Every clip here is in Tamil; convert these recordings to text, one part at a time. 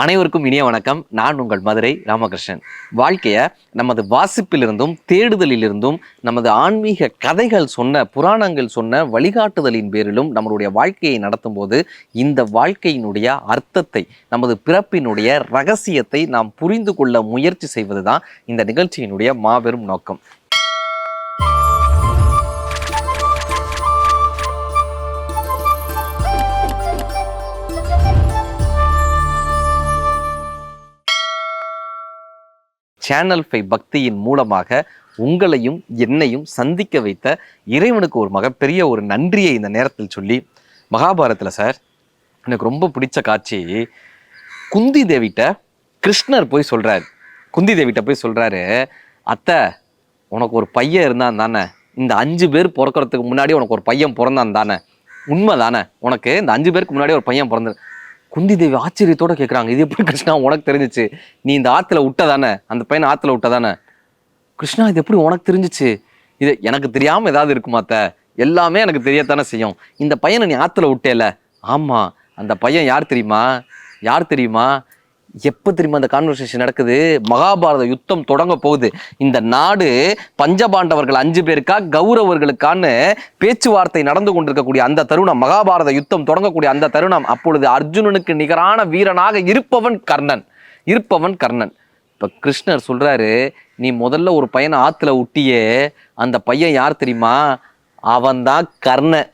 அனைவருக்கும் இனிய வணக்கம். நான் உங்கள் மதுரை ராமகிருஷ்ணன். வாழ்க்கையை நமது வாசிப்பிலிருந்தும் தேடுதலிலிருந்தும் நமது ஆன்மீக கதைகள் சொன்ன புராணங்கள் சொன்ன வழிகாட்டுதலின் பேரிலும் நம்மளுடைய வாழ்க்கையை நடத்தும் போது இந்த வாழ்க்கையினுடைய அர்த்தத்தை நமது பிறப்பினுடைய ரகசியத்தை நாம் புரிந்து கொள்ள முயற்சி செய்வதுதான் இந்த நிகழ்ச்சியினுடைய மாபெரும் நோக்கம். சேனல் ஃபை பக்தியின் மூலமாக உங்களையும் என்னையும் சந்திக்க வைத்த இறைவனுக்கு ஒரு மிகப்பெரிய ஒரு நன்றியை இந்த நேரத்தில் சொல்லி மகாபாரத்தில் சார் எனக்கு ரொம்ப பிடிச்ச காட்சி குந்தி தேவிட்ட கிருஷ்ணர் போய் சொல்கிறார் குந்தி தேவிட்ட போய் சொல்கிறாரு அத்தை உனக்கு ஒரு பையன் இருந்தான் தானே. இந்த அஞ்சு பேர் பிறக்கறதுக்கு முன்னாடி உனக்கு ஒரு பையன் பிறந்தான் தானே. உண்மை தானே. உனக்கு இந்த அஞ்சு பேருக்கு முன்னாடி ஒரு பையன் பிறந்து குந்தி தேவி ஆச்சரியத்தோட கேட்குறாங்க இது எப்படி கிருஷ்ணா உனக்கு தெரிஞ்சிச்சு? நீ இந்த ஆத்துல விட்டதானே? அந்த பையனை ஆத்துல விட்டதானே? கிருஷ்ணா இது எப்படி உனக்கு தெரிஞ்சிச்சு? இது எனக்கு தெரியாமல் ஏதாவது இருக்குமாத்த எல்லாமே எனக்கு தெரியத்தானே செய்யும். இந்த பையனை நீ ஆற்றுல விட்டேல? ஆமாம் அந்த பையன் யார் தெரியுமா? யார் தெரியுமா? எப்போ தெரியுமா அந்த கான்வர்சேஷன் நடக்குது? மகாபாரத யுத்தம் தொடங்க போகுது. இந்த நாடு பஞ்சபாண்டவர்கள் அஞ்சு பேருக்கா கௌரவர்களுக்கான்னு பேச்சுவார்த்தை நடந்து கொண்டிருக்கக்கூடிய அந்த தருணம் மகாபாரத யுத்தம் தொடங்கக்கூடிய அந்த தருணம் அப்பொழுது அர்ஜுனனுக்கு நிகரான வீரனாக இருப்பவன் கர்ணன். இருப்பவன் கர்ணன். இப்போ கிருஷ்ணர் சொல்கிறாரு நீ முதல்ல ஒரு பையனை ஆற்றுல விட்டியே அந்த பையன் யார் தெரியுமா? அவன்தான் கர்ணன்.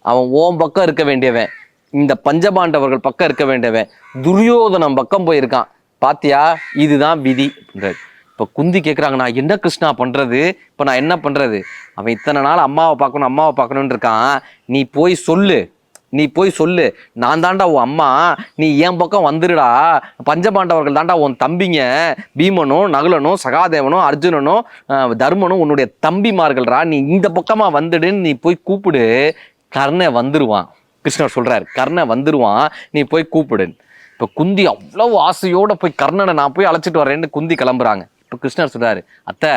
அவன் ஓம் பக்கம் இருக்க வேண்டியவன். இந்த பஞ்சபாண்டவர்கள் பக்கம் இருக்க வேண்டியவன் துரியோதனம் பக்கம் போயிருக்கான். பாத்தியா? இதுதான் விதி இப்போ குந்தி கேட்குறாங்க நான் என்ன கிருஷ்ணா பண்ணுறது இப்போ நான் என்ன பண்ணுறது அவன் இத்தனை நாள் அம்மாவை பார்க்கணும் அம்மாவை பார்க்கணும்னு இருக்கான். நீ போய் சொல்லு நீ போய் சொல்லு. நான் தாண்டா உன் அம்மா. நீ என் பக்கம் வந்துருடா. பஞ்சபாண்டவர்கள் தாண்டா உன் தம்பிங்க. பீமனும் நகுலனும் சகாதேவனும் அர்ஜுனனும் தர்மனும் உன்னுடைய தம்பிமார்கள்ரா நீ இந்த பக்கமாக வந்துடுன்னு நீ போய் கூப்பிடு. கர்ணன் வந்துடுவான் கிருஷ்ணர் சொல்கிறார் கர்ணன் வந்துடுவான் நீ போய் கூப்பிடு இப்போ குந்தி அவ்வளோ ஆசையோடு போய் கர்ணனை நான் போய் அழைச்சிட்டு வரேன்னு குந்தி கிளம்புறாங்க. இப்போ கிருஷ்ணர் சொல்கிறாரு அத்தை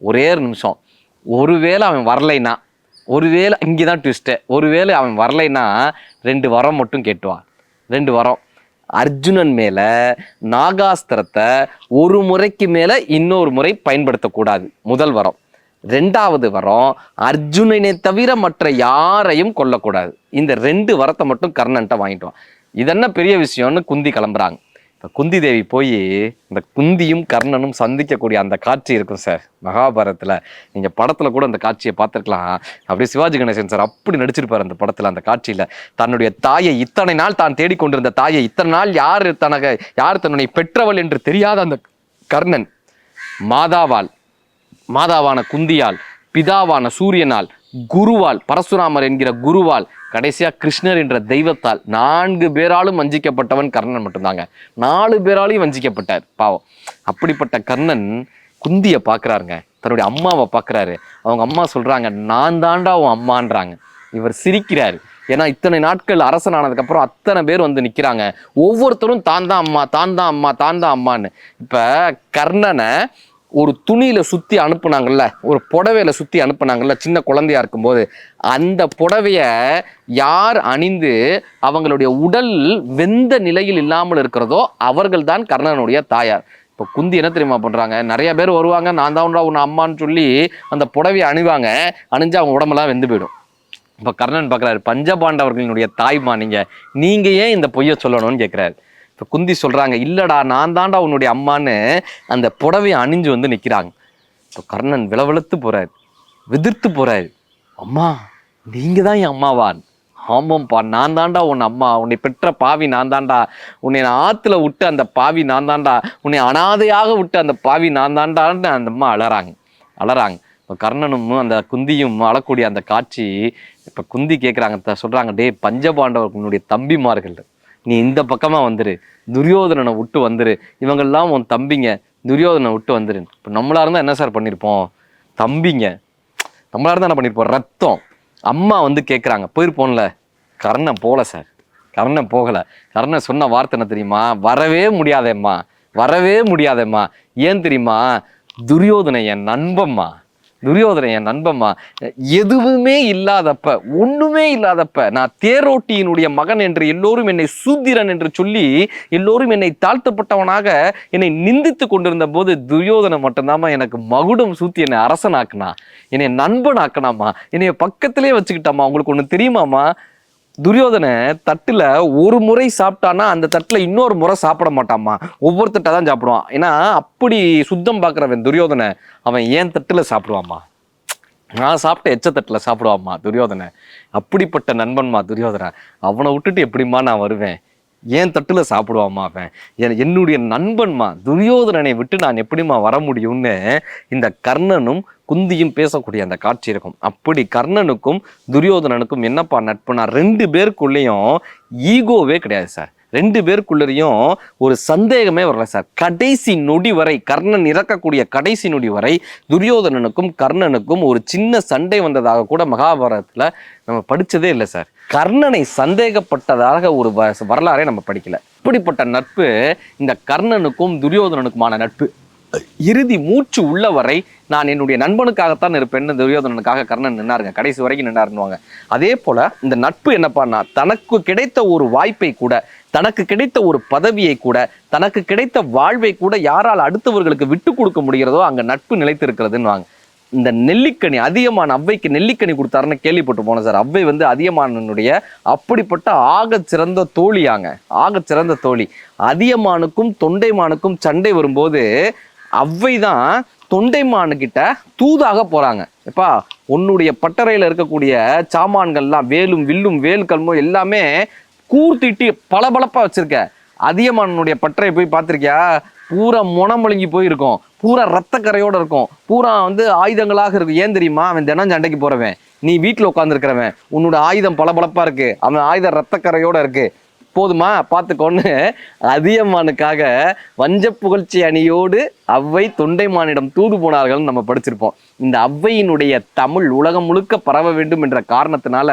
ஒரே ஒரு நிமிஷம். ஒருவேளை அவன் வரலைன்னா ஒருவேளை இங்கே தான் ட்விஸ்ட்டு ஒருவேளை அவன் வரலைன்னா ரெண்டு வரம் மட்டும் கேட்டுவான் ரெண்டு வரம். அர்ஜுனன் மேலே நாகாஸ்திரத்தை ஒரு முறைக்கு மேலே இன்னொரு முறை பயன்படுத்தக்கூடாது. முதல் வரம். ரெண்டாவது வரம் அர்ஜுனனை தவிர மற்ற யாரையும் கொல்லக்கூடாது. இந்த ரெண்டு வரத்தை மட்டும் கர்ணன்ட்ட வாங்கிட்டுவான் இதென்ன பெரிய விஷயம்னு குந்தி கிளம்புறாங்க. இப்போ குந்தி தேவி போய் இந்த குந்தியும் கர்ணனும் சந்திக்கக்கூடிய அந்த காட்சி இருக்கும் சார் மகாபாரத்தில் நீங்கள் படத்தில் கூட அந்த காட்சியை பார்த்துருக்கலாம். அப்படியே சிவாஜி கணேசன் சார் அப்படி நடிச்சிருப்பார் அந்த படத்தில் அந்த காட்சியில். தன்னுடைய தாயை இத்தனை நாள் தான் தேடிக்கொண்டிருந்த தாயை இத்தனை நாள் யார் தனக்கு யார் தன்னுடைய பெற்றவள் என்று தெரியாத அந்த கர்ணன் மாதாவால் மாதாவான குந்தியால் பிதாவான சூரியனால் குருவால் பரசுராமர் என்கிற குருவால் கடைசியாக கிருஷ்ணர் என்ற தெய்வத்தால் நான்கு பேராலும் வஞ்சிக்கப்பட்டவன் கர்ணன் மட்டும்தாங்க. நாலு பேராலையும் வஞ்சிக்கப்பட்டார். பாவம். அப்படிப்பட்ட கர்ணன் குந்தியை பார்க்குறாருங்க. தன்னுடைய அம்மாவை பார்க்குறாரு. அவங்க அம்மா சொல்கிறாங்க நான் தாண்டா உன் அம்மான்றாங்க. இவர் சிரிக்கிறார். ஏன்னா இத்தனை நாட்கள் அரசன் ஆனதுக்கப்புறம் அத்தனை பேர் வந்து நிற்கிறாங்க ஒவ்வொருத்தரும் தான் தான் அம்மா தான் தான் அம்மா தான் தான் அம்மான்னு. இப்போ கர்ணனை ஒரு துணியில சுத்தி அனுப்புனாங்கல்ல ஒரு புடவையில சுத்தி அனுப்புனாங்கல்ல சின்ன குழந்தையா இருக்கும்போது அந்த புடவைய யார் அணிந்து அவங்களுடைய உடல் வெந்த நிலையில் இல்லாமல் இருக்கிறதோ அவர்கள் தான் கர்ணனுடைய தாயார். இப்போ குந்தி என்ன தெரியுமா பண்ணுறாங்க நிறைய பேர் வருவாங்க நான் தான் உன் அம்மான்னு சொல்லி அந்த புடவையை அணிவாங்க அணிஞ்சு அவங்க உடம்பெல்லாம் வெந்து போயிடும். இப்போ கர்ணன் பார்க்குறாரு பஞ்சபாண்டவர்களினுடைய தாய்மா நீங்கள் நீங்கள் ஏன் இந்த பொய்யை சொல்லணும்னு கேட்குறாரு இப்போ குந்தி சொல்கிறாங்க இல்லைடா நான் தாண்டா உன்னுடைய அம்மான்னு அந்த புடவையை அணிஞ்சு வந்து நிற்கிறாங்க இப்போ கர்ணன் விளவெழுத்து போகிறார் விதிர்த்து போகிறார் அம்மா நீங்கள் தான் என் அம்மாவான். ஆமாம்ப்பா நான் தாண்டா உன் அம்மா. உன்னை பெற்ற பாவி நான் தாண்டா உன்னை நான் ஆற்றுல விட்டு அந்த பாவி நான் தாண்டா உன்னை அனாதையாக விட்டு அந்த பாவி நான் தாண்டான்னு அந்த அம்மா அலறாங்க. அழறாங்க இப்போ கர்ணனும் அந்த குந்தியும் அழக்கூடிய அந்த காட்சி இப்போ குந்தி கேட்குறாங்க சொல்கிறாங்க டேய் பஞ்சபாண்டவர்களுடைய தம்பிமார்கள். நீ இந்த பக்கமாக வந்துரு. துரியோதனனை விட்டு வந்துரு. இவங்கெல்லாம் உன் தம்பிங்க. துரியோதனை விட்டு வந்துரு. இப்போ நம்மளாக இருந்தால் என்ன சார் பண்ணியிருப்போம் தம்பிங்க. நம்மளா இருந்தால் என்ன பண்ணியிருப்போம் ரத்தம். அம்மா வந்து கேட்குறாங்க போயிருப்போம்ல கர்ணன் போகல சார். கர்ணன் போகலை. கர்ணன் சொன்ன வார்த்தை என்ன தெரியுமா? வரவே முடியாதேம்மா. வரவே முடியாதேம்மா. ஏன் தெரியுமா? துரியோதனை என் நண்பம்மா. துரியோதனை என் நண்பம்மா எதுவுமே இல்லாதப்ப ஒண்ணுமே இல்லாதப்ப நான் தேரோட்டியினுடைய மகன் என்று எல்லோரும் என்னை சூத்திரன் என்று சொல்லி எல்லோரும் என்னை தாழ்த்தப்பட்டவனாக என்னை நிந்தித்து கொண்டிருந்த போது துரியோதனை மட்டும்தாம்மா எனக்கு மகுடம் சூத்தி என்னை அரசனாக்குனா என்னை நண்பன் நண்பனாக்குனாமா என்னைய பக்கத்திலே வச்சுக்கிட்டாமா உங்களுக்கு ஒன்று தெரியுமாமா துரியோதனை தட்டுல ஒரு முறை சாப்பிட்டானா அந்த தட்டுல இன்னொரு முறை சாப்பிட மாட்டாமா ஒவ்வொரு தட்டை தான் சாப்பிடுவான். ஏன்னா அப்படி சுத்தம் பார்க்குறவன் துரியோதனை அவன் ஏன் தட்டுல சாப்பிடுவாமா நான் சாப்பிட்ட எச்ச தட்டுல சாப்பிடுவாம்மா துரியோதனை. அப்படிப்பட்ட நண்பன்மா துரியோதனை. அவனை விட்டுட்டு எப்படிம்மா நான் வருவேன்? ஏன் தட்டுல சாப்பிடுவாம்மா அவன்? என்னுடைய நண்பன்மா துரியோதனனை விட்டு நான் எப்படிம்மா வர முடியும்னு இந்த கர்ணனும் குந்தியும் பேசக்கூடிய அந்த காட்சி இருக்கும். அப்படி கர்ணனுக்கும் துரியோதனனுக்கும் என்னப்பா நட்புனா ரெண்டு பேருக்குள்ளேயும் ஈகோவே கிடையாது சார். ரெண்டு பேருக்குள்ளரையும் ஒரு சந்தேகமே வரல சார். கடைசி நொடி வரை கர்ணன் இறக்கக்கூடிய கடைசி நொடி வரை துரியோதனனுக்கும் கர்ணனுக்கும் ஒரு சின்ன சண்டை வந்ததாக கூட மகாபாரதத்தில் நம்ம படித்ததே இல்லை சார். கர்ணனை சந்தேகப்பட்டதாக ஒரு வரலாறே நம்ம படிக்கல. இப்படிப்பட்ட நட்பு இந்த கர்ணனுக்கும் துரியோதனனுக்குமான நட்பு. இறுதி மூச்சு உள்ள வரை நான் என்னுடைய நண்பனுக்காகத்தான் இருப்பேன். துரியோதனனுக்காக கர்ணன் நின்னாருங்க. கடைசி வரைக்கும் நின்னாருன்னுவாங்க. அதே போல இந்த நட்பு என்னப்பான்னா தனக்கு கிடைத்த ஒரு வாய்ப்பை கூட தனக்கு கிடைத்த ஒரு பதவியை கூட தனக்கு கிடைத்த வாழ்வை கூட யாரால் அடுத்தவர்களுக்கு விட்டு கொடுக்க முடிகிறதோ அங்க நட்பு நிலைத்திருக்கிறதுன்னு இந்த நெல்லிக்கனி அதியமான் அவ்வைக்கு நெல்லிக்கனி கொடுத்தாருன்னு கேள்விப்பட்டு போனேன் சார். அவ்வை வந்து அதியமானனுடைய அப்படிப்பட்ட ஆகச் சிறந்த தோழியாங்க. ஆகச் சிறந்த தோழி. அதியமானுக்கும் தொண்டைமானுக்கும் சண்டை வரும்போது அவ்வை தான் தொண்டைமானுக்கிட்ட தூதாக போறாங்க. எப்பா உன்னுடைய பட்டறையில் இருக்கக்கூடிய சாமான்கள்லாம் வேலும் வில்லும் வேல் கல்மும் எல்லாமே கூர்த்திட்டு பளபளப்பாக வச்சிருக்க. அதியமானுடைய பட்டறையை போய் பார்த்துருக்கியா? பூரா முனமொழுங்கி போயிருக்கும். பூரா ரத்த இருக்கும். பூரா வந்து ஆயுதங்களாக இருக்கும். ஏன் தெரியுமா? அவன் தினம் சண்டைக்கு போகிறவன் நீ வீட்டில் உட்காந்துருக்கிறவன் உன்னோட ஆயுதம் பளபளப்பாக இருக்குது அவன் ஆயுதம் ரத்தக்கரையோடு இருக்குது போதுமா? பார்த்துக்கோன்னு அதியமானுக்காக வஞ்ச புகழ்ச்சி அணியோடு அவ்வை தொண்டைமானிடம் தூது போனார்கள்னு நம்ம படிச்சிருப்போம். இந்த அவ்வையினுடைய தமிழ் உலகம் முழுக்க பரவ வேண்டும் என்ற காரணத்தினால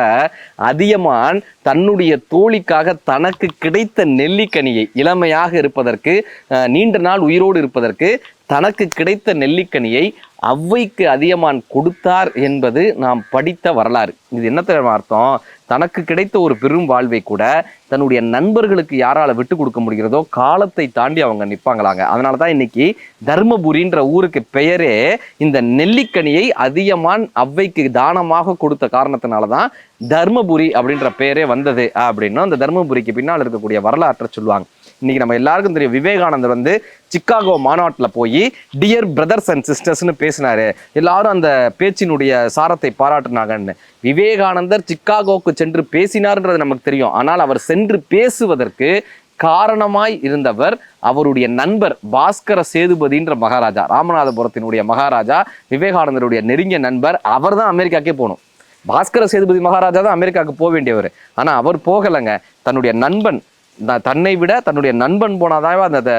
அதியமான் தன்னுடைய தோழிக்காக தனக்கு கிடைத்த நெல்லிக்கனியை இளமையாக இருப்பதற்கு நீண்ட நாள் உயிரோடு இருப்பதற்கு தனக்கு கிடைத்த நெல்லிக்கனியை அவ்வைக்கு அதியமான் கொடுத்தார் என்பது நாம் படித்த வரலாறு. இது என்ன தெரியுமா அர்த்தம்? தனக்கு கிடைத்த ஒரு பெரும் வாழ்வை கூட தன்னுடைய நண்பர்களுக்கு யாரால விட்டு கொடுக்க முடிகிறதோ காலத்தை தாண்டி அவங்க நிற்பாங்களாங்க அதனால தான் இன்னைக்கு தர்மபுரின்ற ஊருக்கு பெயரே இந்த நெல்லிக்கனியை அதிகமான் அவ்வைக்கு தானமாக கொடுத்த காரணத்தினால தான் தர்மபுரி அப்படின்ற பெயரே வந்தது அப்படின்னா அந்த தர்மபுரிக்கு பின்னால் இருக்கக்கூடிய வரலாற்றை சொல்லுவாங்க. இன்னைக்கு நம்ம எல்லாருக்கும் தெரியும் விவேகானந்தர் வந்து சிக்காகோ மாநாட்டில் போய் டியர் பிரதர்ஸ் அண்ட் சிஸ்டர்ஸ்னு பேசினாரு. எல்லாரும் அந்த பேச்சினுடைய சாரத்தை பாராட்டினாங்கன்னு. விவேகானந்தர் சிக்காகோக்கு சென்று பேசினார்ன்றது நமக்கு தெரியும். ஆனால் அவர் சென்று பேசுவதற்கு காரணமாய் இருந்தவர் அவருடைய நண்பர் பாஸ்கர சேதுபதின்ற மகாராஜா ராமநாதபுரத்தினுடைய மகாராஜா விவேகானந்தருடைய நெருங்கிய நண்பர். அவர் தான் அமெரிக்காக்கே போகணும். பாஸ்கர சேதுபதி மகாராஜா தான் அமெரிக்காவுக்கு போக வேண்டியவர். ஆனால் அவர் போகலைங்க. தன்னுடைய நண்பன் தன்னை விட தன்னுடைய நண்பன் போனாதான் அந்த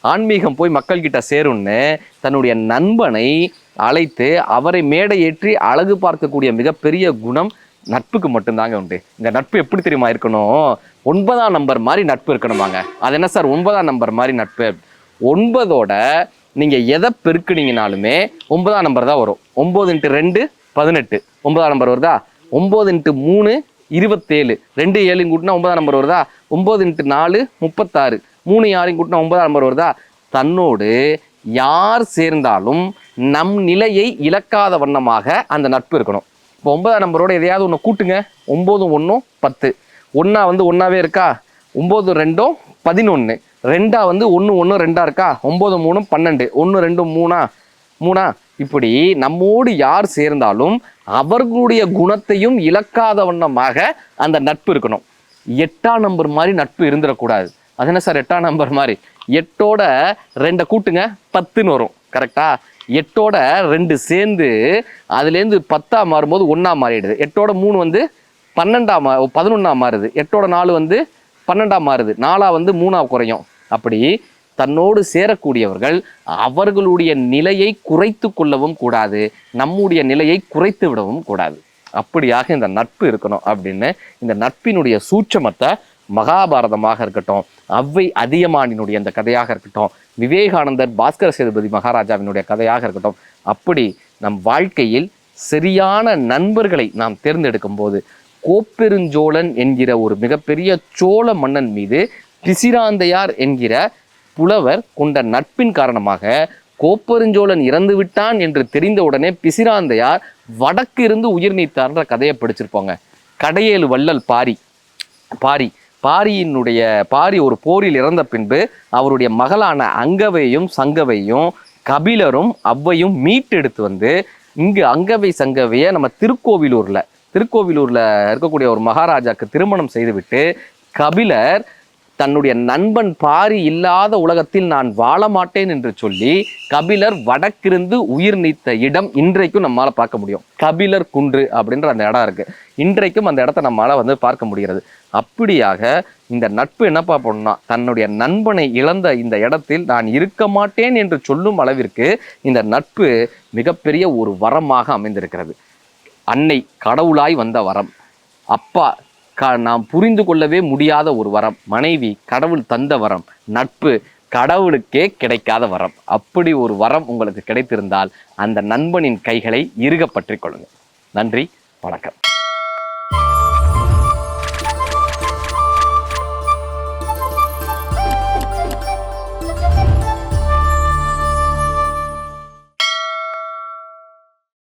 ஆன்மீகம் போய் மக்கள்கிட்ட சேரும்னு தன்னுடைய நண்பனை அழைத்து அவரை மேடை ஏற்றி அழகு பார்க்கக்கூடிய மிகப்பெரிய குணம் நட்புக்கு மட்டும்தாங்க உண்டு. இந்த நட்பு எப்படி தெரியுமா இருக்கணும்? ஒன்பதாம் நம்பர் மாதிரி நட்பு இருக்கணுமாங்க. அது என்ன சார்? ஒன்பதாம் நம்பர் மாதிரி நட்பு. ஒன்பதோட நீங்கள் எதை பெருக்குனீங்கனாலுமே ஒன்பதாம் நம்பர் தான் வரும். ஒம்பது இன்ட்டு ரெண்டு பதினெட்டு. ஒன்பதாம் நம்பர் வருதா? ஒம்பது இன்ட்டு மூணு இருபத்தேழு. ரெண்டு ஏழு கூட்டினா ஒன்பதாம் நம்பர் வருதா? ஒம்பது இன்ட்டு நாலு முப்பத்தாறு. மூணு யாரையும் கூட்டினா ஒன்பதாம் நம்பர் வருதா? தன்னோடு யார் சேர்ந்தாலும் நம் நிலையை இழக்காத வண்ணமாக அந்த நட்பு இருக்கணும். இப்போ ஒன்பதாம் நம்பரோட எதையாவது ஒன்று கூட்டுங்க. ஒம்போதும் ஒன்றும் பத்து. ஒன்றா வந்து ஒன்றாவே இருக்கா? ஒம்பது ரெண்டும் பதினொன்று ரெண்டா வந்து ஒன்று ஒன்று ரெண்டா இருக்கா? ஒம்பது மூணும் பன்னெண்டு. ஒன்று ரெண்டும் மூணா? மூணா? இப்படி நம்மோடு யார் சேர்ந்தாலும் அவர்களுடைய குணத்தையும் இழக்காத வண்ணமாக அந்த நட்பு இருக்கணும். எட்டாம் நம்பர் மாதிரி நட்பு இருந்துடக்கூடாது. அது என்ன சார் எட்டாம் நம்பர் மாதிரி? எட்டோட ரெண்டை கூட்டுங்க பத்துன்னு வரும். கரெக்டா எட்டோட ரெண்டு சேர்ந்து அதுலேருந்து பத்தா மாறும்போது ஒன்றா மாறிடுது. எட்டோட மூணு வந்து பன்னெண்டா மா பதினொன்றா மாறுது. எட்டோட நாலு வந்து பன்னெண்டா மாறுது. நாலா வந்து மூணா குறையும். அப்படி தன்னோடு சேரக்கூடியவர்கள் அவர்களுடைய நிலையை குறைத்து கொள்ளவும் கூடாது நம்முடைய நிலையை குறைத்து விடவும் கூடாது. அப்படியாக இந்த நட்பு இருக்கணும் அப்படின்னு இந்த நட்பினுடைய சூட்சமத்தை மகாபாரதமாக இருக்கட்டும் அவ்வை அதியமானினுடைய அந்த கதையாக இருக்கட்டும் விவேகானந்தர் பாஸ்கர சேதுபதி மகாராஜாவினுடைய கதையாக இருக்கட்டும் அப்படி நம் வாழ்க்கையில் சரியான நண்பர்களை நாம் தேர்ந்தெடுக்கும் போது கோப்பெருஞ்சோழன் என்கிற ஒரு மிகப்பெரிய சோழ மன்னன் மீது பிசிராந்தையார் என்கிற புலவர் கொண்ட நட்பின் காரணமாக கோப்பெருஞ்சோழன் இறந்து விட்டான் என்று தெரிந்த உடனே பிசிராந்தையார் வடக்கு இருந்து உயிர் நீத்தார்ன்ற கதையை படிச்சிருப்போங்க. கடையேழு வள்ளல் பாரி. பாரி. பாரியினுடைய பாரி ஒரு போரில் இறந்த பின்பு அவருடைய மகளான அங்கவையும் சங்கவையும் கபிலரும் அவ்வையும் மீட்டெடுத்து வந்து இங்கு அங்கவை சங்கவையை நம்ம திருக்கோவிலூர்ல திருக்கோவிலூர்ல இருக்கக்கூடிய ஒரு மகாராஜாக்கு திருமணம் செய்துவிட்டு கபிலர் தன்னுடைய நண்பன் பாரி இல்லாத உலகத்தில் நான் வாழ மாட்டேன் என்று சொல்லி கபிலர் வடக்கிருந்து உயிர் நீத்த இடம் இன்றைக்கும் நம்மால பார்க்க முடியும். கபிலர் குன்று அப்படின்ற அந்த இடம் இருக்கு. இன்றைக்கும் அந்த இடத்த நம்மளால் வந்து பார்க்க முடிகிறது. அப்படியாக இந்த நட்பு என்னப்பா பண்ணா தன்னுடைய நண்பனை இழந்த இந்த இடத்தில் நான் இருக்க மாட்டேன் என்று சொல்லும் அளவிற்கு இந்த நட்பு மிகப்பெரிய ஒரு வரமாக அமைந்திருக்கிறது. அன்னை கடவுளாய் வந்த வரம். அப்பா கா நாம் புரிந்து கொள்ளவே முடியாத ஒரு வரம். மனைவி கடவுள் தந்த வரம். நட்பு கடவுளுக்கே கிடைக்காத வரம். அப்படி ஒரு வரம் உங்களுக்கு கிடைத்திருந்தால் அந்த நண்பனின் கைகளை இறுக கொள்ளுங்கள். நன்றி வணக்கம்.